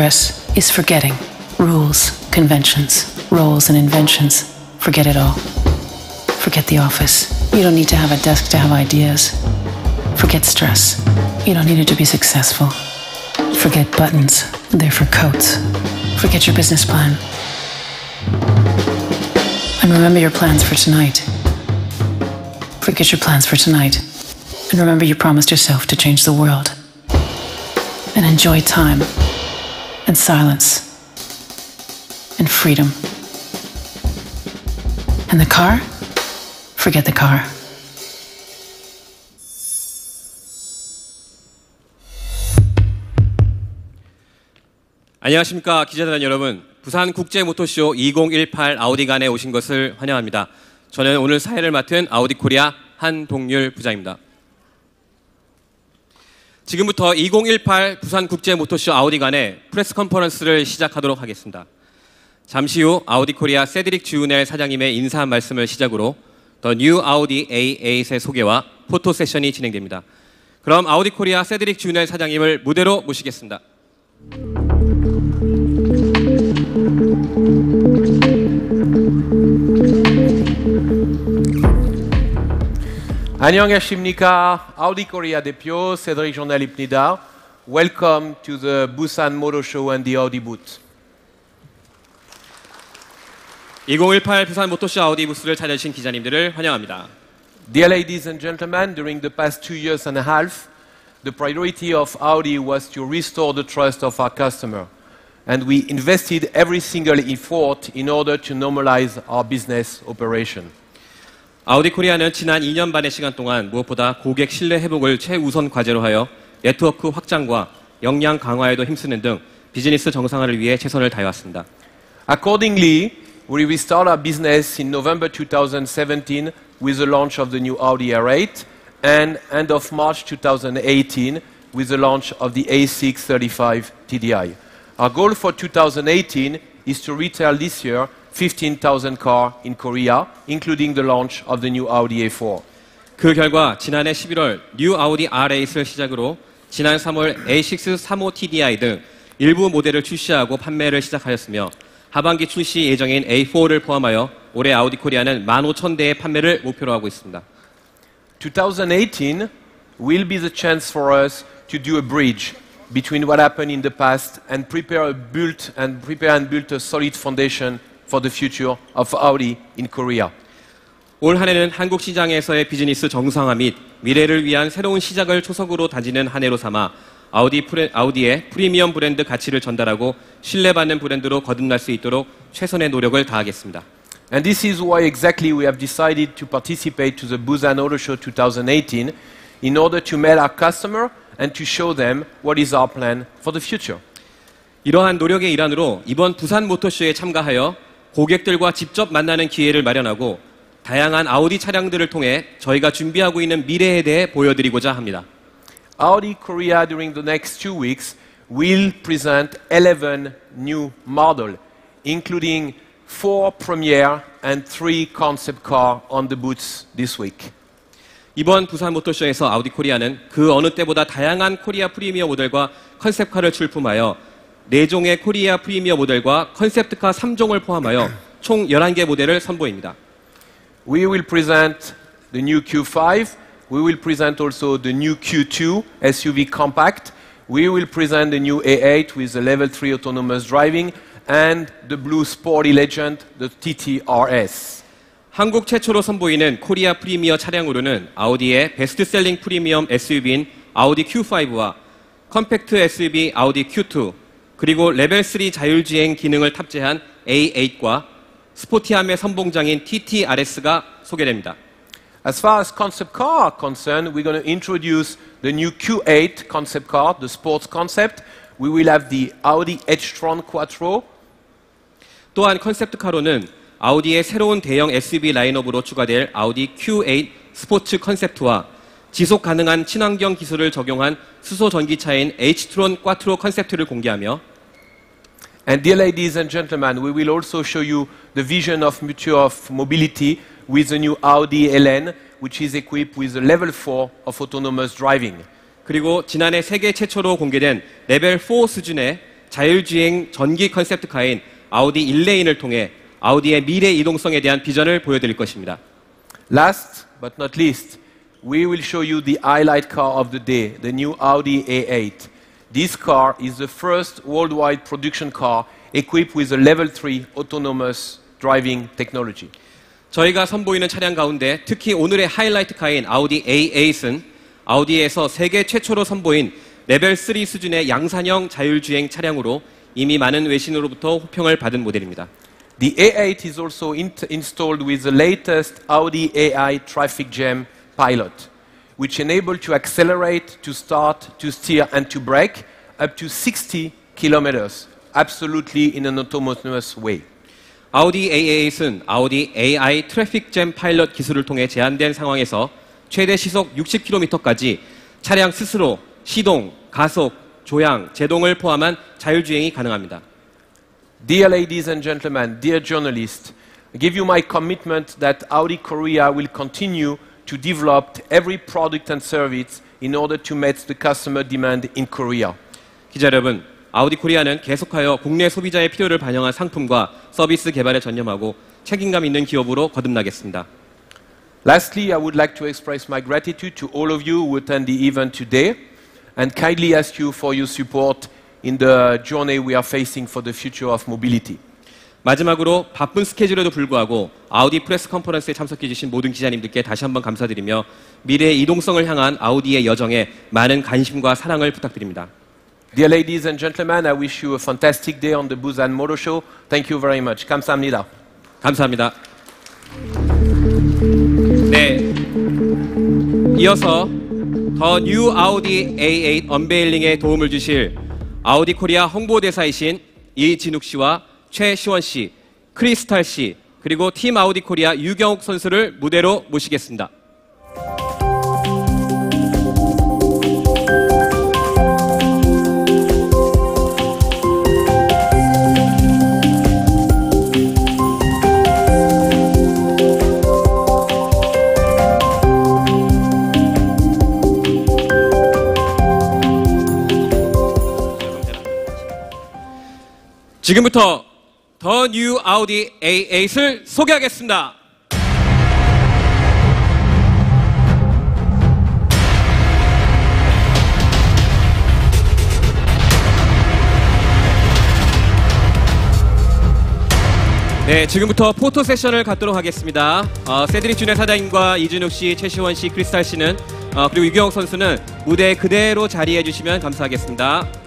Progress is forgetting rules, conventions, roles, and inventions. Forget it all. Forget the office. You don't need to have a desk to have ideas. Forget stress. You don't need it to be successful. Forget buttons. They're for coats. Forget your business plan. And remember your plans for tonight. Forget your plans for tonight. And remember you promised yourself to change the world. And enjoy time and silence and freedom. And the car? Forget the car. 안녕하십니까 기자단 여러분. 부산 국제 모터쇼 2018 아우디간에 오신 것을 환영합니다. 저는 오늘 사회를 맡은 아우디 코리아 한동률 부장입니다. 지금부터 2018 부산 국제 모터쇼 아우디 간의 프레스 컨퍼런스를 시작하도록 하겠습니다. 잠시 후 아우디 코리아 세드릭 주은엘 사장님의 인사 말씀을 시작으로 더 뉴 아우디 A8의 소개와 포토 세션이 진행됩니다. 그럼 아우디 코리아 세드릭 주은엘 사장님을 무대로 모시겠습니다. 안녕하십니까. 아우디 코리아 대표 세드릭 조날입니다. Welcome to the Busan Motor Show and the Audi booth. 2018 부산 모터쇼 아우디 부스를 찾아주신 기자님들을 환영합니다. Dear ladies and gentlemen, during the past two years and a half, the priority of Audi was to restore the trust of our customer. And we invested every single effort in order to normalize our business operation. 아우디 코리아는 지난 2년 반의 시간 동안 무엇보다 고객 신뢰 회복을 최우선 과제로 하여 네트워크 확장과 역량 강화에도 힘쓰는 등 비즈니스 정상화를 위해 최선을 다해왔습니다. Accordingly, we restart our business in November 2017 with the launch of the new Audi R8 and end of March 2018 with the launch of the A635 TDI. Our goal for 2018 is to retail this year 15,000 cars in Korea, including the launch of the new Audi A4. 그 결과 지난해 11월 뉴 아우디 R8을 시작으로 지난 3월 A6 35TDI 등 일부 모델을 출시하고 판매를 시작하였으며 하반기 출시 예정인 A4를 포함하여 올해 아우디 코리아는 15,000대의 판매를 목표로 하고 있습니다. 2018 will be the chance for us to do a bridge between what happened in the past and prepare a build and prepare and build a solid foundation for the future of Audi in Korea. 올 한해는 한국 시장에서의 비즈니스 정상화 및 미래를 위한 새로운 시작을 초석으로 다지는 한 해로 삼아 아우디 프레, 아우디의 프리미엄 브랜드 가치를 전달하고 신뢰받는 브랜드로 거듭날 수 있도록 최선의 노력을 다하겠습니다. And this is why exactly we have decided to participate to the Busan Auto Show 2018 in order to meet our customer and to show them what is our plan for the future. 이러한 노력의 일환으로 이번 부산 모터쇼에 참가하여 고객들과 직접 만나는 기회를 마련하고 다양한 아우디 차량들을 통해 저희가 준비하고 있는 미래에 대해 보여드리고자 합니다. Audi Korea during the next two weeks will present 11 new models, including four premiere and three concept car on the booths this week. 이번 부산 모터쇼에서 아우디 코리아는 그 어느 때보다 다양한 코리아 프리미어 모델과 컨셉카를 출품하여 4종의 코리아 프리미어 모델과 컨셉트카 3종을 포함하여 총 11개 모델을 선보입니다. We will present the new Q5. We will present also the new Q2 SUV compact. We will present the new A8 with the level 3 autonomous driving and the blue sporty legend, the TTRS. 한국 최초로 선보이는 코리아 프리미어 차량으로는 아우디의 베스트셀링 프리미엄 SUV인 아우디 Q5와 컴팩트 SUV 아우디 Q2 그리고 레벨 3 자율주행 기능을 탑재한 A8과 스포티함의 선봉장인 TTRS가 소개됩니다. As far as concept car are concerned, we're going to introduce the new Q8 concept car, the sports concept. We will have the Audi H-tron Quattro, 또한 컨셉트 카로는 아우디의 새로운 대형 SUV 라인업으로 추가될 아우디 Q8 스포츠 컨셉트와 지속 가능한 친환경 기술을 적용한 수소 전기차인 H-tron 꽈트로 컨셉트를 공개하며 And dear ladies and gentlemen, we will also show you the vision of Mutual of Mobility with the new Audi LN, which is equipped with a level 4 of autonomous driving. 그리고 지난해 세계 최초로 공개된 레벨 4 수준의 자율주행 전기 컨셉트카인 아우디 1레인을 통해 아우디의 미래 이동성에 대한 비전을 보여드릴 것입니다. Last but not least, we will show you the highlight car of the day, the new Audi A8. This car is the first worldwide production car equipped with a level 3 autonomous driving technology. 저희가 선보이는 차량 가운데 특히 오늘의 하이라이트 카인 아우디 A8은 아우디에서 세계 최초로 선보인 레벨 3 수준의 양산형 자율주행 차량으로 이미 많은 외신으로부터 호평을 받은 모델입니다. The A8 is also in- installed with the latest Audi AI traffic jam pilot, which enable to accelerate, to start, to steer, and to brake up to 60 kilometers, absolutely in an autonomous way. 아우디 A8은 아우디 AI 트래픽 잼 파일럿 기술을 통해 제한된 상황에서 최대 시속 60km까지 차량 스스로 시동, 가속, 조향, 제동을 포함한 자율주행이 가능합니다. Dear ladies and gentlemen, dear journalists, I give you my commitment that Audi Korea will continue to develop every product and service in order to meet the customer demand in Korea. 기자 여러분, 아우디 코리아는 계속하여 국내 소비자의 필요를 반영한 상품과 서비스 개발에 전념하고 책임감 있는 기업으로 거듭나겠습니다. Lastly, I would like to express my gratitude to all of you who attend the event today and kindly ask you for your support in the journey we are facing for the future of mobility. 마지막으로 바쁜 스케줄에도 불구하고 아우디 프레스 컨퍼런스에 참석해 주신 모든 기자님들께 다시 한번 감사드리며 미래의 이동성을 향한 아우디의 여정에 많은 관심과 사랑을 부탁드립니다. Dear ladies and gentlemen, I wish you a fantastic day on the Busan Motor Show. Thank you very much. 감사합니다. 감사합니다. 네. 이어서 더 뉴 아우디 A8 언베일링에 도움을 주실 아우디 코리아 홍보대사이신 이진욱 씨와 최시원 씨, 크리스탈 씨, 그리고 팀 아우디 코리아 유경욱 선수를 무대로 모시겠습니다. 지금부터 더 뉴 아우디 A8을 소개하겠습니다. 네, 지금부터 포토 세션을 갖도록 하겠습니다. 어, 세드릭 준의 사장님과 이준욱 씨, 최시원 씨, 크리스탈 씨는 어, 그리고 유경욱 선수는 무대 그대로 자리해 주시면 감사하겠습니다.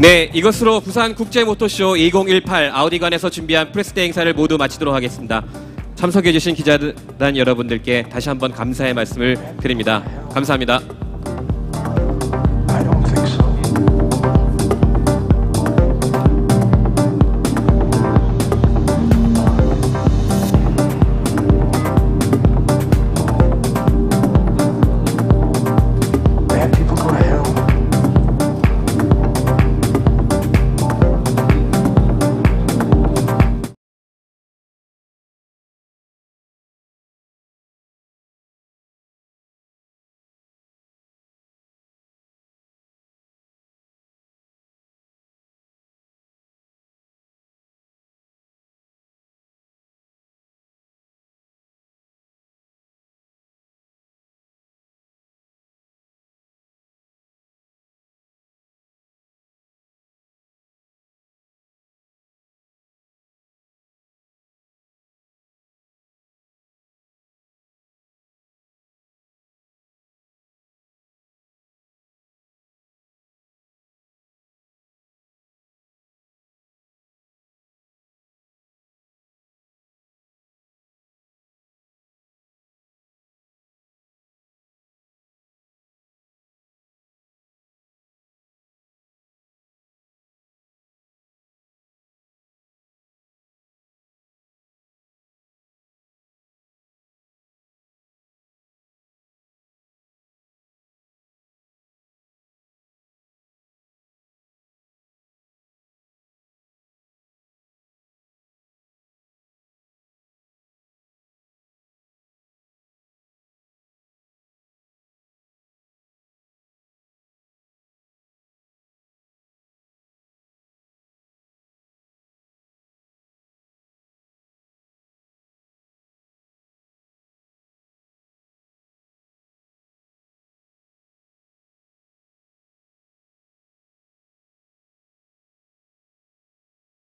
네, 이것으로 부산 국제 모토쇼 2018 아우디관에서 준비한 프레스데이 행사를 모두 마치도록 하겠습니다. 참석해주신 기자단 여러분들께 다시 한번 감사의 말씀을 드립니다. 감사합니다.